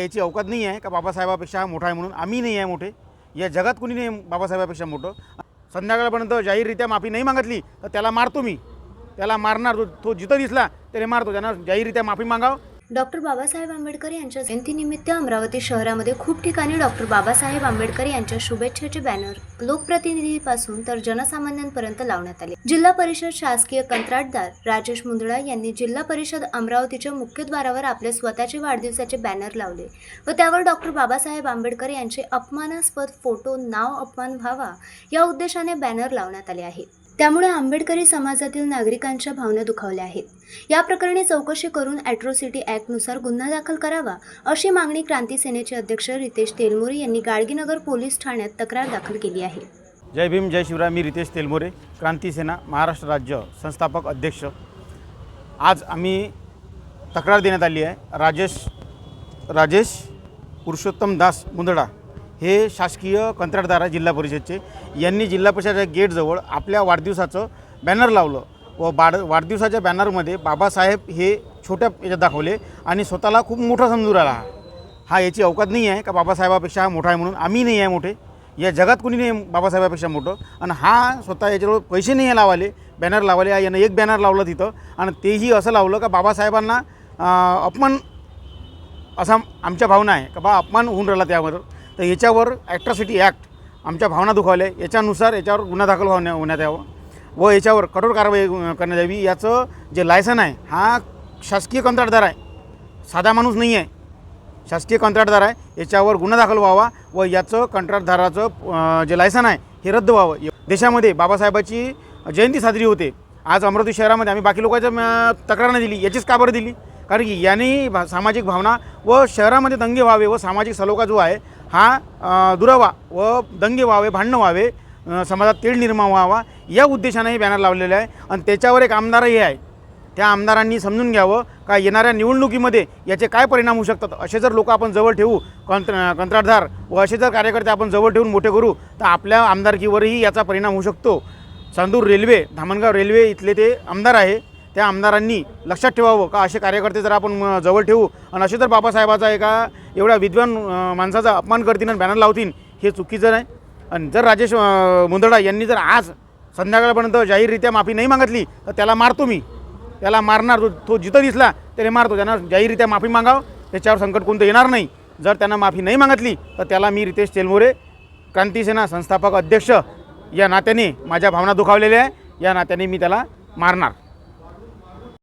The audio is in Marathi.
याची अवकात नाही आहे का बाबासाहेबापेक्षा हा मोठा आहे म्हणून? आम्ही नाही आहे मोठे. या जगात कुणी नाही बाबासाहेबापेक्षा मोठं. संध्याकाळपर्यंत जाहीररित्या माफी नाही मागितली तर त्याला मारतो मी. त्याला मारणार तो तो जिथं दिसला त्याने मारतो. त्यांना जाहीररित्या माफी मागाव डॉक्टर बाबासाहेब आंबेडकर यांच्या जयंतीनिमित्त अमरावती शहरामध्ये खूप ठिकाणी डॉक्टर बाबासाहेब आंबेडकर यांच्या शुभेच्छेचे बॅनर लोकप्रतिनिधीपासून तर जनसामान्यांपर्यंत लावण्यात आले. जिल्हा परिषद शासकीय कंत्राटदार राजेश मुंदडा यांनी जिल्हा परिषद अमरावतीच्या मुख्यद्वारावर आपले स्वतःचे वाढदिवसाचे बॅनर लावले व त्यावर डॉक्टर बाबासाहेब आंबेडकर यांचे अपमानास्पद फोटो नाव अपमान व्हावा या उद्देशाने बॅनर लावण्यात आले आहे. त्यामुळे आंबेडकरी समाजातील नागरिकांच्या भावना दुखावल्या आहेत. या प्रकरणी चौकशी करून ॲट्रॉसिटी ॲक्टनुसार गुन्हा दाखल करावा अशी मागणी क्रांती सेनेचे अध्यक्ष रितेश तेलमोरे यांनी गाडगीनगर पोलीस ठाण्यात तक्रार दाखल केली आहे. जय भीम जय शिवराय. मी रितेश तेलमोरे क्रांती सेना महाराष्ट्र राज्य संस्थापक अध्यक्ष. आज आम्ही तक्रार देण्यात आली आहे. राजेश राजेश पुरुषोत्तम दास मुंदडा हे शासकीय कंत्राटदार आहे जिल्हा परिषदचे. यांनी जिल्हा परिषदेच्या गेटजवळ आपल्या वाढदिवसाचं बॅनर लावलं व बाड वाढदिवसाच्या बॅनरमध्ये बाबासाहेब हे छोट्या याच्यात दाखवले आणि स्वतःला खूप मोठा समजूर राहिला हा. याची अवकात नाही आहे का बाबासाहेबापेक्षा हा मोठा आहे म्हणून? आम्ही नाही आहे मोठे. या जगात कुणी नाही आहे बाबासाहेबापेक्षा मोठं. आणि हा स्वतः याच्याजवळ पैसे नाही आहे लावाले बॅनर लावाले. यानं एक बॅनर लावलं तिथं. आणि तेही असं लावलं का बाबासाहेबांना अपमान असा आमच्या भावना आहे. का बा अपमान होऊन राहिला त्यावर. तर याच्यावर ॲट्रॉसिटी ॲक्ट आमच्या भावना दुखावल्या. याच्यानुसार याच्यावर गुन्हा दाखल होण्या होण्यात यावं. व याच्यावर कठोर कारवाई करण्यात यावी. याचं जे लायसन आहे हा शासकीय कंत्राटदार आहे. साधा माणूस नाही आहे. शासकीय कंत्राटदार आहे. याच्यावर गुन्हा दाखल व्हावा व याचं कंत्राटदाराचं जे लायसन आहे हे रद्द व्हावं. देशामध्ये बाबासाहेबाची जयंती साजरी होते. आज अमरावती शहरामध्ये आम्ही बाकी लोकांच्या तक्रार नाही दिली. याचीच का बरं दिली. कारण की यानेही भा सामाजिक भावना व शहरामध्ये दंगे व्हावे व सामाजिक सलोखा जो आहे हा दुरावा व दंगे व्हावे भांडणं व्हावे समाजात तेढ निर्माण व्हावा या उद्देशाने हे बॅनर लावलेलं आहे. आणि त्याच्यावर एक आमदारही आहे. त्या आमदारांनी समजून घ्यावं का येणाऱ्या निवडणुकीमध्ये याचे काय परिणाम होऊ शकतात? असे जर लोक आपण जवळ ठेवू कंत्र कंत्राटदार व असे जर कार्यकर्ते आपण जवळ ठेवून मोठे करू तर आपल्या आमदारकीवरही याचा परिणाम होऊ शकतो. चांदूर रेल्वे धामणगाव रेल्वे इथले ते आमदार आहे. त्या आमदारांनी लक्षात ठेवावं का असे कार्यकर्ते जर आपण जवळ ठेवू आणि असे जर बाबासाहेबाचा एका एवढ्या विद्वान माणसाचा अपमान करतील आणि बॅनर लावतील हे चुकीचं नाही. आणि जर राजेश मुंदडा यांनी जर आज संध्याकाळपर्यंत जाहीररित्या माफी नाही मागितली तर त्याला मारतो मी. त्याला मारणार तो तो जिथं दिसला त्याला मारतो. त्यानं जाहीररित्या माफी मागावं त्याच्यावर संकट कोणतं येणार नाही. जर त्यांना माफी नाही मागितली तर त्याला मी रितेश तेलमोरे क्रांतीसेना संस्थापक अध्यक्ष या नात्याने माझ्या भावना दुखावलेल्या आहे. या नात्याने मी त्याला मारणार.